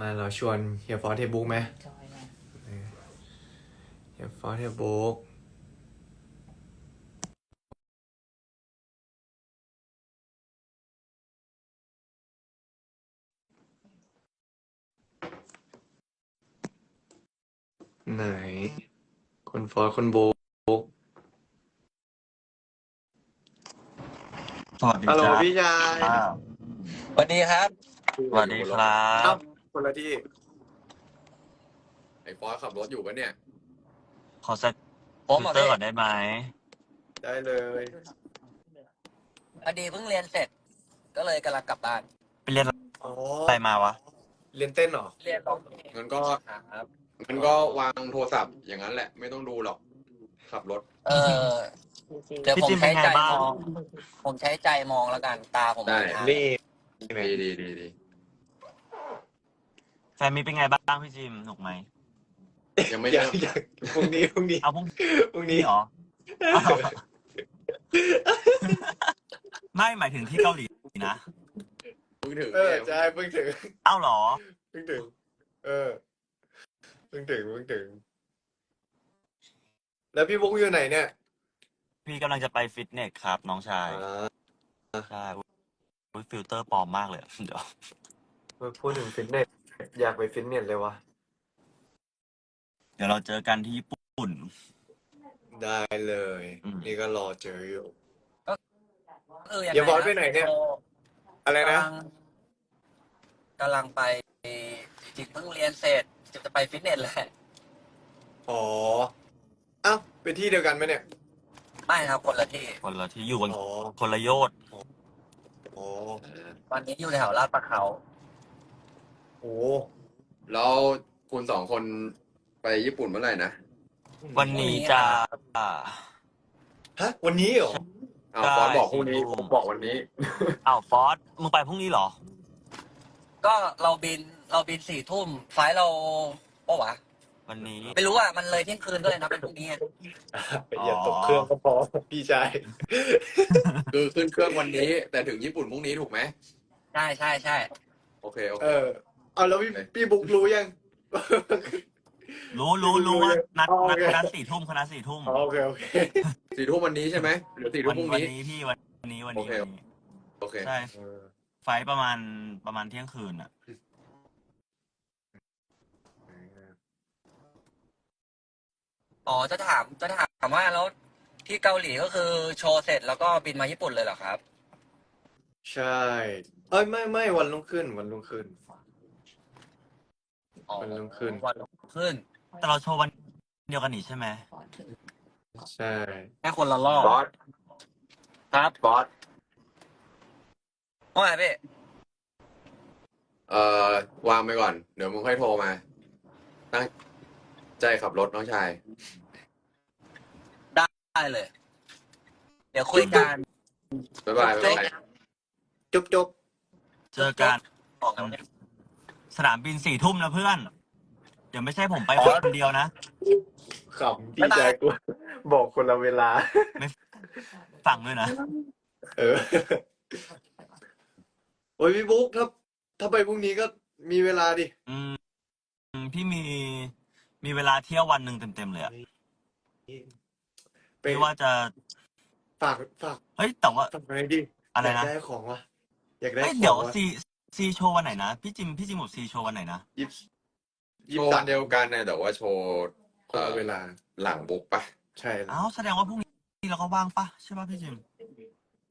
มาเราชวนเฮียฟอสเทบุ๊กไหมจอยมาเฮียฟอสเทบุ๊กไหน คนฟอสคนโบุ๊กสวัสดีฮัลโหลจ้าพี่ชาย อ้าวสวัสดีครับ สวัสดีครัเอ้าบ คนละที่ไอ้ฟอสขับรถอยู่ปะเนี่ย ขอเซตผมฟิเหรลอเตอร์พี่ก่อนได้ไหมได้เลยพอดีเพิ่งเรียนเสร็จ ก็เลยกำลังกลับบ้าน ไปเรียนอ๋ออะไรมาวะ เรียนเต้นเหรอเรียนร้องเพลงงั้นก็ครับงั้นก็วางโทรศัพท์อย่างนั้นแหละ ไม่ต้องดูหรอก ขับรถ เออเดี๋ยวพี่ผมจิมเป็ใช้นไงใจบ้างมอง ผมใช้ใจมองแล้วกันตาผมได้ มองทาง นี่ดีดีดีดี แฟนมีเป็นไงบ้างพี่จิมหนุกไหมยังไม่อยาเริ่กมอยากพรุ่งนี้พรุ่งนี้เอาพรุ่งพรุ่งนี้นี้เหรออ้าวไม่หมายถึงที่เกาหลีนะเพิ่งถึงเออเนี่ยใช่เพิ่งถึงเอ้าเหรอ เพิ่งถึง เออเพิ่งถึงเพิ่งถึง แล้วพี่บุ๊กอยู่ไหนเนี่ยพี่กำลังจะไปฟิตเนสครับ น้องชายอ่าใช่อุ๊ยฟิลเตอร์ปลอมมากเลยเดี๋ยวพูดถึงฟิตเนส อยากไปฟิตเนสเลยวะเดี๋ยวเราเจอกันที่ญี่ปุ่น ได้เลย อืม นี่ก็รอเจออยู่ เออยังอย่าไงบอกนะไปไหนเนี่ยโอะไรกำนะลังกำลังไปจริงๆเพิ่งเรียนเสร็จจะไปฟิตเนสแหละ อ๋อเอ้าไปที่เดียวกันไหมเนี่ย ไม่ครับคนละที่ คนละที่อยู่กันอ๋อคนละโยชน์อ๋อวันนี้อยู่แถวลาดประเขา โอ้แล้วคุณสองคนไปญี่ปุ่นเมื่อไหร่นะวันนี้จะอ่าฮะวันนี้เหรออ้าวได้ฟอสบอกพรุ่งนี้สี่ทุ่ผมมบอกวันนี้ อ้าวฟอสมึงไปพรุ่งนี้เหรอ ก็เราบินเราบินสี่ทุ่มไฟล์เราปะวะวันนี้ไม่รู้อะมันเลยเที่ยงคืนด้วยนะเป็นพรุ่งนี้อะอย่าตกเครื่องก็พอพี่ชายคือขึ้นเครื่องวันนี้ แต่ถึงญี่ปุ่นพรุ่งนี้ถูกไหมใช่ใช่ใช่โอเคโอเค เออ เอาแล้วพี่พี่บุ๊กรู้ยัง รู้รู้รู้ว่านัดอ๋อโอนัดเคคณะสี่ทุ่มคณะสี่ทุ่มอ๋อโอเค โอเคสี่ทุ่มวันนี้ใช่ไหมหรือสี่ทุ่วัมพรุ่งวันี้ นี้พี่วันนี้วันนี้โอเค วันนี้ โอเคใช่ เออไฟล์ประมาณประมาณเที่ยงคืนอะ อ๋อจะถามจะถามว่าแล้วที่เกาหลีก็คือโชว์เสร็จแล้วก็บินมาญี่ปุ่นเลยเหรอครับ ใช่ เอ้ยไม่ไม่วันรุ่งขึ้นวันรุ่งขึ้นอ๋อ วันรุ่งขึ้น วันรุ่งขึ้น แต่เราโชว์วันเดียวกันนี่ใช่ไหมใช่ แค่คนละรอบ บอสครับบอสว่าไงพี่เอ่อวางไปก่อน เดี๋ยวมึงค่อยโทรมา ตั้งใจขับรถน้องชาย ได้เลย เดี๋ยวคุยกัน บ๊ายบายบ๊ายบายจุ๊บจุ๊บ เจอกัน ออกกันเนี่ย สนามบินสี่ทุ่มนะเพื่อน เดี๋ยวไม่ใช่ผมไปอ๋อคนเดียวนะ ขำพี่ชายกูบอกคนละเวลาฝั่งด้วยนะ เออ โอ้ยพี่บุ๊กถ้าถ้าไปพรุ่งนี้ก็มีเวลาดิ อืมอืมพี่มีมีเวลาเที่ยววันหนึ่งเต็มๆเลยอะไปพี่ว่าจะฝากฝากเฮ้ยแต่ว่าฝากอะไรดิอะไรอยากนะได้ของวะอยากได้เฮ้ยของเดี๋ยววะซี ซีโชว์วันไหนนะ พี่จิมพี่จิมบอกซีโชว์วันไหนนะ ยี่สิบโชว์วันเดียวกันนะแต่ว่าโชว์คนละเวลาหลังบุ๊กปะใช่แล้วอ้าวแสดงว่าพรุ่งนี้เราก็ว่างปะใช่ปะพี่จิม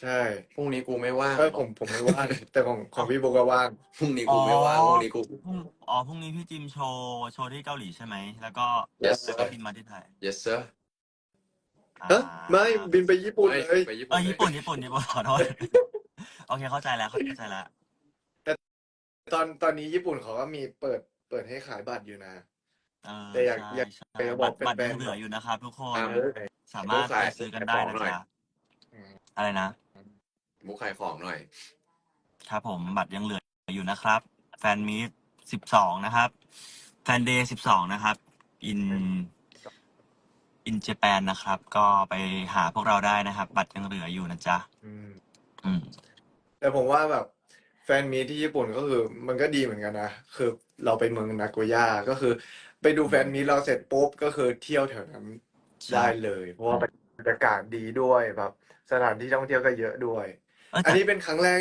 ใช่พรุ่งนี้กูไม่ว่างเออผมผมไม่ว่างแต่ของของพี่บุ๊กก็ว่าง พรุ่งนี้กูไม่ว่างพรุ่งนี้กู พรุ่งอ๋อพรุ่งนี้พี่จิมโชว์โชว์ที่เกาหลีใช่ไหมแล้วก็ Yes แล้วก็บินมาที่ไทย yes sir เอ้ยไม่บินไปญี่ปุ่นไม่เลย ไปญี่เอปุ่นอญี่ปุ่นญี่ปุ่นญี่ปุ่นขอโทษโอเคเข้าใจแล้วเข้าใจแล้ว ตอนตอนนี้ญี่ปุ่นเขาก็มีเปิดเปิดให้ขายบัตรอยู่นะเออแต่อยากใช่อยากใช่อยากจะบอกบัตรบัตรแฟนๆ ยังเหลืออยู่นะครับทุกคนอ่าสามารถไปซื้อกันได้นะจ๊ะอืมอะไรนะบุ๊กขายของหน่อย ครับผมบัตรยังเหลืออยู่นะครับ แฟนมีตสิบสองนะครับ แฟนเดย์สิบสองนะครับอินอินเจแปนนะครับ ก็ไปหาพวกเราได้นะครับ บัตรยังเหลืออยู่นะจ๊ะอืม อืม แต่ผมว่าแบบ แฟนมีตที่ญี่ปุ่นก็คือ มันก็ดีเหมือนกันนะคือเราไปเมืองนาโกย่าก็คือ ไปดูแฟนมีตเราเสร็จปุ๊บก็คือเที่ยวแถวนั้นใช่ได้เลย เพราะว่าบรรยากาศดีด้วยแบบสถานที่ท่องเที่ยวก็เยอะด้วย เอออันแต่นี้เป็นครั้งแรก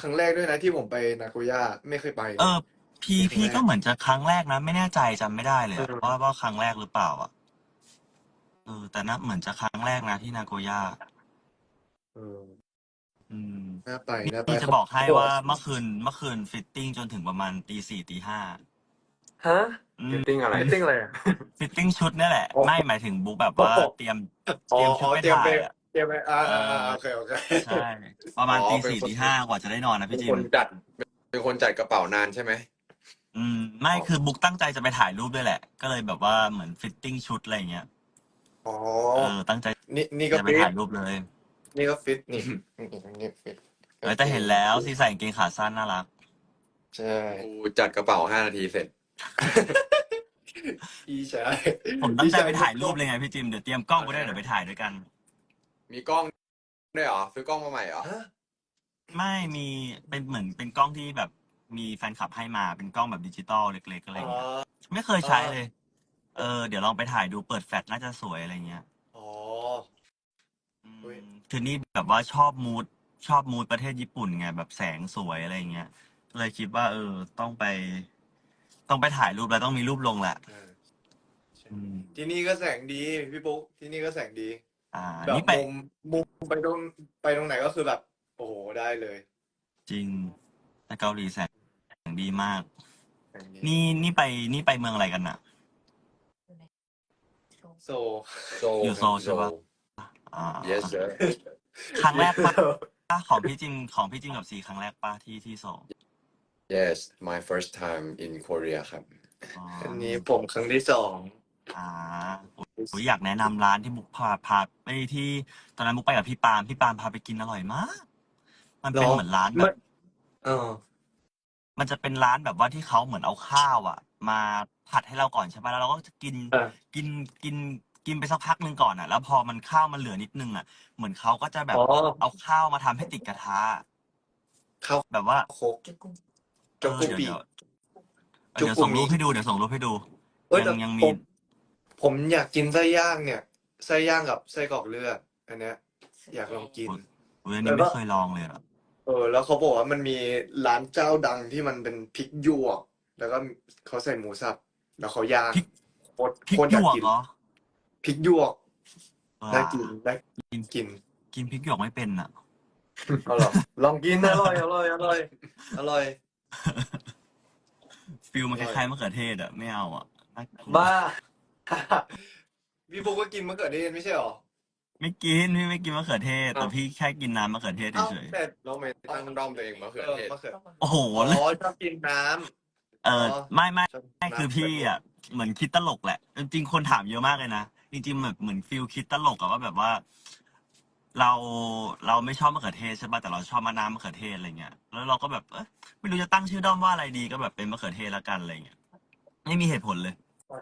ครั้งแรกด้วยนะที่ผมไปนาโกย่าไม่เคยไปเลเอยอพี่เป็นครั้งพี่แรกก็เหมือนจะครั้งแรกนะ ไม่แน่ใจจำไม่ได้เลยอะเออ ว่าว่าครั้งแรกหรือเปล่าอะเออแต่น่าเหมือนจะครั้งแรกนะที่นาโกย่า เออ อืมน่าไปน่าไปพี่จะบอกให้เขาว่าเมื่อคืนเมื่อคืนฟิตติ้งจนถึงประมาณตีสี่ตีห้าฮะอืมฟิตติ้งอะไร ฟิตติ้งอะไรอะฟิตติ้งชุดนี่แหละโอ้ไม่หมายถึงบุ๊กแบบว่าโอ้เตรียมอ๋เตอรียมชุอ๋ดอไปเตรียมไปถ่ายอะเตรียมไปอ่าเออ่าออ่าโอเคโอเค ใช่ ประมาณอ๋อตีเป็นสี่คน ตีห้ากว่าจะได้นอนนะเป็นพี่จิคมนจัดเป็นคนจัดกระเป๋านานใช่ไหม อืมไม่คือบุ๊กตั้งใจจะไปถ่ายรูปด้วยแหละ ก็เลยแบบว่าเหมือนฟิตติ้งชุดอะไรอย่างเงี้ยอ๋อเออตั้งใจนี่นี่ก็จะไปฟิตถ่ายรูปเลย นี่ก็ฟิตนี่นี่ฟิตเออแต่เห็นแล้วที่ใส่กางเกงขาสั้นน่ารัก ใช่กูจัดกระเป๋าห้านาทีเสร็จ อีใช่ผมตั้งใจไปถ่ายรูปเลยไงพี่จิมเดี๋ยวเตรียมกล้องไปด้วยเดี๋ยวไปถ่ายด้วยกัน มีกล้องด้วยเหรอซื้อกล้องมาใหม่เหรอ ฮะไม่มีเป็นเหมือนเป็นกล้องที่แบบมีแฟนคลับให้มาเป็นกล้องแบบดิจิตอลเล็กๆอะไรอ๋อเงี้ยไม่เคยใช้เลย เออ เดี๋ยวลองไปถ่ายดูเปิดแฟลชน่าจะสวยอะไรเงี้ยอ๋ออืมเฮ้ย คือนี่แบบว่าชอบมูดชอบมูดประเทศญี่ปุ่นไง แบบแสงสวยอะไรเงี้ยเลยคิดว่า เออ ต้องไป ต้องไปถ่ายรูปแล้วต้องมีรูปลงแหละเออใช่อืมที่นี่ก็แสงดีพี่ปุ๊กที่นี่ก็แสงดี อ่า แบบนี่ไปมุมมุมไปตรงไปตรงไหนก็คือแบบ โอ้โหได้เลยจริงแต่เกาหลีแสงดีมากแสงดีนี่นี่ไปนี่ไปเมืองอะไรกันน่ะ โซ โซอยู่โซลใช่ปะ อ่า yes sir ครั้งแรกปะของพี่จิมของพี่จิมกับซีครั้งแรกปะที่ที่โซล yes my first time in Korea ครับ อ๋ออันนี้ผมครั้งที่สองอ่าอุ๊ยอยากแนะนำร้านที่บุกพาพาไปที่ตอนนั้นบุกไปกับพี่ปาล์มพี่ปาล์มพาไปกินอร่อยมาก มันเป็นเหมือนร้านแบมับนเออ มันจะเป็นร้านแบบว่าที่เขาเหมือนเอาข้าวอะ มาผัดให้เราก่อนใช่ปะแล้วเราก็จะกินเออ กินกิน กินไปสักพักหนึ่งก่อนอะ แล้วพอมันข้าวมันเหลือนิดนึงอะ เหมือนเขาก็จะแบบอ๋อ เอาข้าวมาทำให้ติดกระทะข้าวแบบว่าโคกเอจ็อกอกุเดี๋ยวปีเดี๋ยวเออจุกเดี๋ยวส่งกุมิรูปให้ดูเดี๋ยวส่งรูปให้ดู เอ้ยยัแต่งยังผมีมผมอยากกินไส้ย่างเนี่ยไส้ย่างกับไส้กรอกเลือดอันเนี้ย อยากลองกินอุ๊ยอันแล้นี้วก็ ไม่เคยลองเลยอะเออ แล้วเขาบอกว่ามันมีร้านเจ้าดังที่มันเป็นพริกหยวกแล้วก็เขาใส่หมูสับแล้วเขาย่างพริกโคตรพริกโคตรหอยายวกกกินเหรอ พริกหยวกเออน่ากินน่ากินกินพริกหยวกไม่เป็นอะเอาเหรอลองกินอร่อยอร่อยอร่อยอร่อย ฟิลมันอคร่อยล้ายๆมะเขือเทศอะไม่เอาอะน่ากลัวบ้าพี่บุ๊กก็กินมะเขือเทศไม่ใช่หรอไม่กินพี่ไม่กินมะเขือเทศแต่เอ้าพี่แค่กินน้ำมะเขือเทศเอ้าเฉยแต่น้องไม่ตั้งด้อมตัวเองมะเขือเทศมะเขือๆโอ้โหอ๋อชอบกินน้ำเออไม่ไม่ชอบกินไม่น้ำคือพี่อะเหมือนคิดตลกแหละ จริงๆคนถามเยอะมากเลยนะ จริงๆแบบเหมือนฟิลคิดตลกอะว่าแบบว่า เราเราไม่ชอบมะเขือเทศใช่ป่ะแต่เราชอบมะนาวมะเขือเทศอะไรเงี้ยแล้วเราก็แบบเอ๊ะไม่รู้จะตั้งชื่อด้อมว่าอะไรดีก็แบบเป็นมะเขือเทศละกันอะไรเงี้ยไม่มีเหตุผลเลย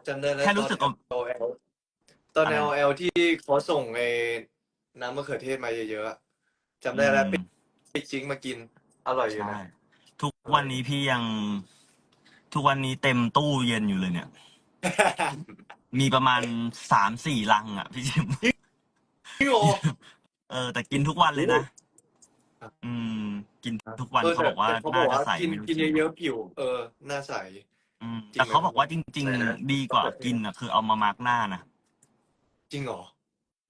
จำได้แล้วแค่รู้สึกตอน LOL ตอน อะไรนะ LOL ที่เขาส่งไอ้น้ำมะเขือเทศมาเยอะๆอะจำได้แล้วอืไปมไปจิ้งมากิน อร่อยอยู่ใช่นะทุกวันนี้พี่ยัง ทุกวันนี้เต็มตู้เย็นอยู่เลยเนี่ย มีประมาณสามสี่ลังอะพี่จิมพี่โอ เออ แต่กินทุกวันเลยนะครับอืม กินทุกวันเออเขาแต่บอกว่าแต่เขาบน่าอกจะว่าใสกินไม่รู้กินจริงเยอะๆผิว เออหน้าใส อืมจริงแต่เขาไหมบอกว่าจริงอะไรนะ ๆ ดีกว่ากินอะ คือเอามามาร์กหน้านะจริงเหรอ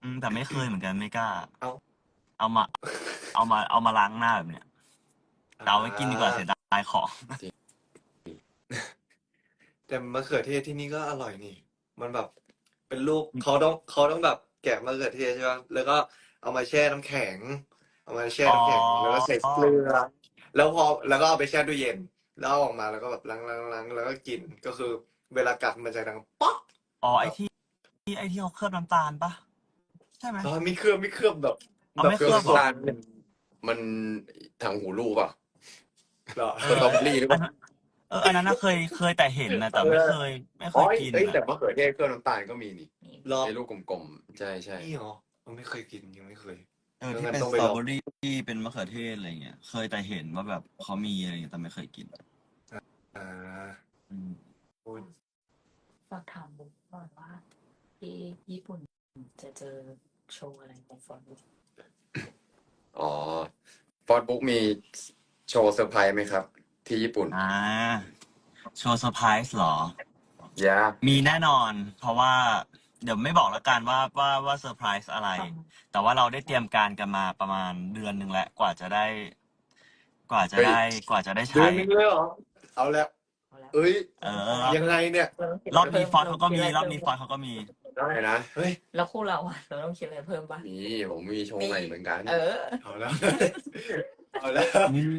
อืมแต่ไม่เคยเหมือนกันไม่กล้า เอา เอามา เอามาเอามาล้างหน้าแบบเนี้ยแต่เอาไว้กินดีกว่าเสียดายของ แต่มะเขือเทศที่นี่ก็อร่อยนี่ มันแบบเป็นลูกเขาต้องเขาต้องแบบแกะมะเขือเทศใช่ป่ะแล้วก็เอามาแช่น้ำแข็ง เอามาแช่น้ำแข็งอ๋อแล้วก็ใส่เกลือ แล้วพอแล้วก็เอาไปแช่ตู้เย็น แล้วเอาออกมาแล้วก็แบบล้างล้างล้างแล้วก็กินก็คือเวลากัดมันจะดังป๊อกอ๋อไอที่ที่ไอที่เขาเคลือบน้ำตาลปะใช่ไหมอ๋อไม่เคลือบไม่เคลือบแบบเอาแบบไม่เคลือบสดเหรอๆมันทางหูรูปอะเหรอ สตรอเบอรี่หรือเปอันล่านั้น เอออันนั้นน่ะเคยเคยแต่เห็นนะแต่ไม่เคย ไม่เคอ๋อยกินเอ้ยแต่อะมะเขือเทศเครื่องน้ำตาลก็มีนี่รอบไอ้ลูกกลมๆ ใช่ใช่นี่เหรอผมไม่เคยกินยังไม่เคย เออที่งั้นเป็นต้อสงไปตรอลองเบอรี่ที่เป็นมะเขือเทศอะไรเงี้ยเคยแต่เห็นว่าแบบเขามีอะไรเงี้ยแต่ไม่เคยกินอ่าากถามบุ๊กก่อนว่าที่ญี่ปุ่นจะเจอโชว์อะไรของฟอนบุ๊กอ๋อฟอร์ดบุ๊กมีโชว์เซอร์ไพรส์ไหมครับ ที่ญี่ปุ่น อ่าโชว์เซอร์ไพรส์เหรอยามีแน่นอน เพราะว่า เดี๋ยวไม่บอกแล้วกันว่าว่าว่าเซอร์ไพรส์อะไร แต่ว่าเราได้เตรียมการกันมาประมาณเดือนหนึ่งแล้วกว่าจะได้ กว่าจะได้ กว่าจะได้เดืใช้ อนนึงเลยเหรอ เอาแล้ว เอาแล้วเอ้ย เออ ยังไงเนี่ยเราต้งคิดรอบนี้ฟพิ่อนต์เขาก็มีคิดะรอบนี้ฟอนต์เขาก็มีได้นะ เฮ้ย แล้วคู่เราอะเราต้องคิดอะไรเพิ่มปะมีผมมีโชว์ใหม่เหมือนกัน เออ เอาแล้ว เอาแล้ว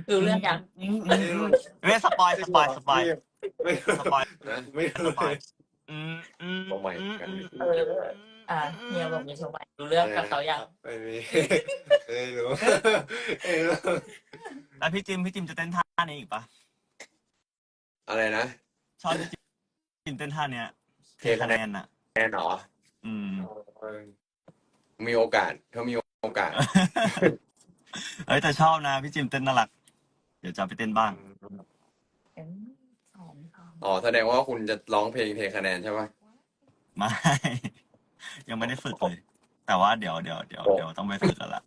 รู้เรื่องยังอืมอืมอืมเฮ้ยสปอยสปอยสปอยไม่สปอยนะไม่สรู้ปเลอยยอืมอืมตัวใหม่อืมกันอืมเอออะเฮียบอกมีโชว์ใหม่รู้เรื่องกับเขายังไม่มีไม่รู้ไม่รู้แล้วพี่จิมพี่จิมจะเต้นท่านี้อีกปะอะไรนะชอบพี่จิมเต้นท่าเนี้ยเทเทคะคะแนแนนนอะแน่นอนอืมมีโอกาสถ้ามีโอกาส เอ้ยแต่ชอบนะพี่จิมเต้นน่ารัก เดี๋ยวจะเอาไปเต้นบ้าง เอ็มสองสามอ๋อแสดงว่าคุณจะร้องเพลงเทคะแนนใช่ปะ ไม่ ยังไม่ได้ฝึกเลย แต่ว่าเดี๋ยวเดี๋ยวเดี๋ยวเดี๋ยวต้องไปฝึกกันละ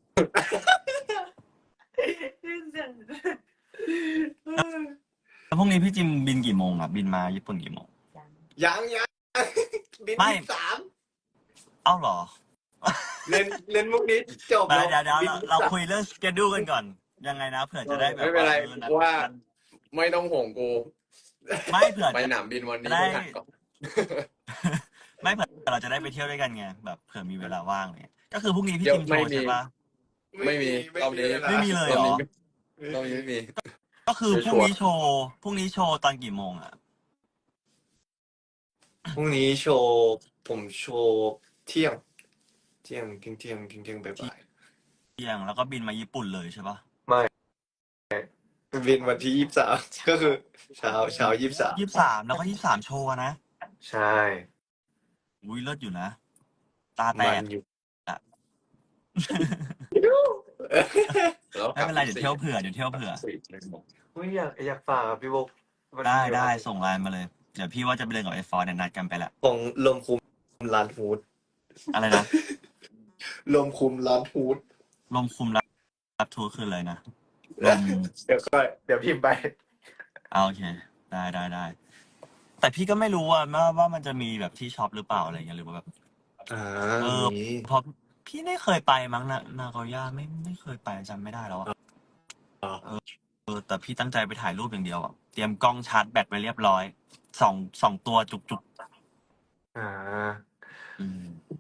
แล้วพรุ่งนี้พี่จิมบินกี่โมงอะบินมาญี่ปุ่นกี่โมง ยังยังยังบินไม่ ที่สาม เอ้าเหรอ เล่นเล่นมุกนี้จบเดี๋ยวเดี๋ยวเดี๋ยวบินเราที่สมเราคุยเรื่องสเกดูกันก่อน ยังไงนะเผื่อจะได้แบบไม่เป็นไรออนัดว่านัดไม่ต้องห่วงกู ไม่เผื่อไปหนามบินวันนี้ได้ไม่ทันก่อนไม่เผื่อเราจะได้ไปเที่ยวด้วยกันไงแบบเผื่อมีเวลาว่างเนี่ยก็คือพรุ่งนี้พี่เดี๋ยวจิมโชไม่ว์มีใช่ปะไม่มีรอบนี้ไม่มีเลยเหรอรอบนี้ไม่มี ก็คือพชัรุ่งวร์นี้โชว์พรุ่งนี้โชว์ตอนกี่โมงอะพรุ่งนี้โชว์ผมโชว์เที่ยง เที่ยงเที่ยงเที่ยงเที่ยงเที่ยงบ่ายเที่ยงแล้วก็บินมาญี่ปุ่นเลยใช่ปะๆบินวันที่ยี่สิบสามก็คือเช้าเช้ายี่สิบสามยี่สิบสามแล้วก็ยี่สิบสามโชว์อะนะใช่อุ้ยเลิศอยู่นะ ตาแตมักนอยู่แล้วไม่เป็นไรเดี๋ยวเที่ยวเผื่อเดี๋ยวเที่ยวเผื่ออุ้ยอยากอยากฝากอะพี่บุ๊กวันได้นี้ได้ส่งไลน์มาเลย เดี๋ยวพี่ว่าจะไปเดินกับไอ้ฟอร์เนี่ยนัดกันไปละของลมคุมร้านฮูดอะไรนะ ลมคุมร้านฮูดลมคุมรับรับทัวร์คืนเลยนะลมเดี๋ยวค่อยเดี๋ยวพิมพ์ไปเอาโอเค ได้ได้ได้ แต่พี่ก็ไม่รู้ว่าว่าว่ามันจะมีแบบที่ช็อปหรือเปล่าอะไรเงี้ยหรือว่าแบบ อ่าเออมีเพราะพี่ไม่เคยไปมั้งนะนาโกย่าไม่ไม่เคยไปจำไม่ได้แล้วอะเออเออแต่พี่ตั้งใจไปถ่ายรูปอย่างเดียวอะเตรียมกล้องชาร์จแบตไว้เรียบร้อยสองสองตัวจุกจุก อ่าๆอืม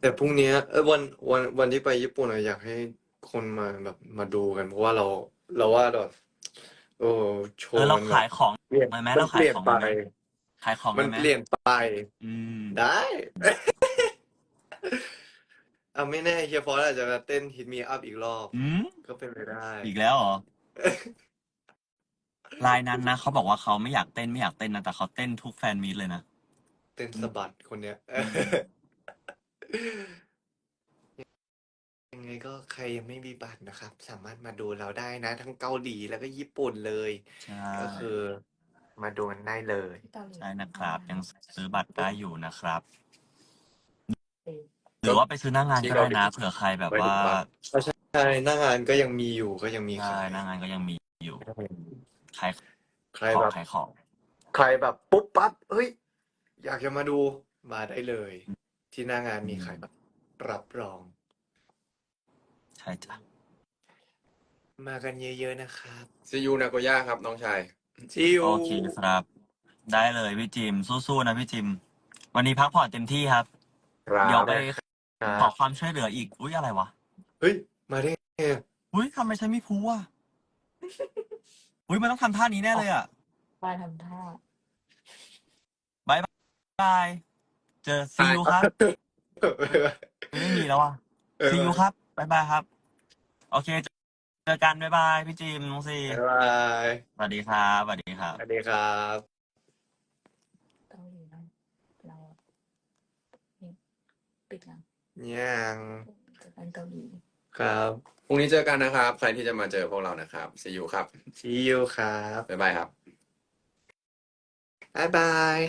แต่พรุ่งนี้เออวันวันวันที่ไปญี่ปุ่นอะอยากให้คนมาแบบมาดูกัน เพราะว่าเราเราว่าแบบโอ้โชเออว์เรามันขายของเปลี่ยนไปไหมมัเรานขาเปยลี่ยนของไปได้ไหมขายของมัได้นไหมเปลี่ยนไป อืม ได้อะไม่แน่เฮียฟอสอาจจะมาเต้นฮิตมีอัพอีกรอบ อืมก็เป็นไปได้ อีกแล้วเหรอลายนั้นนะเขาบอกว่าเขาไม่อยากเต้นไม่อยากเต้นนะแต่เขาเต้นทุกแฟนมีตเลยนะ เต้นสะบัดคนเนี้ย ยังไงก็ใครยังไม่มีบัตรนะครับ สามารถมาดูเราได้นะ ทั้งเกาหลีแล้วก็ญี่ปุ่นเลย ใช่ก็คือมาดูกันได้เลยที่เกาหลีใช่นะครับ ยังซื้อบัตรได้อยู่นะครับเออหรือว่าไปซื้อหน้างานก็ได้นะเผื่อใครแบบว่าใช่หน้างานก็ยังมีอยู่ก็ยังมีใช่ขายหน้างานก็ยังมีอยู่ขายใครของแบบขายของ ใครแบบปุ๊บปั๊บเฮ้ย อยากจะมาดูมาได้เลย ที่หน้างานมีขายแบบรับรอง ใช่จ้ะ มากันเยอะๆนะครับซียูนาโกย่าครับน้องชาย จิวโอเคครับ ได้เลยพี่จิม สู้ๆนะพี่จิม วันนี้พักผ่อนเต็มที่ครับครับเดี๋ยวไปคขอรับความช่วยเหลืออีก อุ้ยอะไรวะ เฮ้ย มาได้ไงอะอุ้ยทำไมฉันไม่พูอะ อุ้ยมันต้องทำท่านี้แน่เลยอะป้าทำท่า บายบาย เจอซียูครับ ไม่มีแล้วอะเออซียูครับบายบายครับ โอเค เจอกันบายบายพี่จิมน้องซีบ๊ายบายสวัสดีครับสวัสดีครับ สวัสดีครับ เกาหลีนะเรานี่ปิดยังยังจะเป็นเกาหลี ครับพรุ่งนี้เจอกันนะครับ ใครที่จะมาเจอพวกเรานะครับซียูครับ see you ครับ บ๊ายบายครับ บ๊ายบาย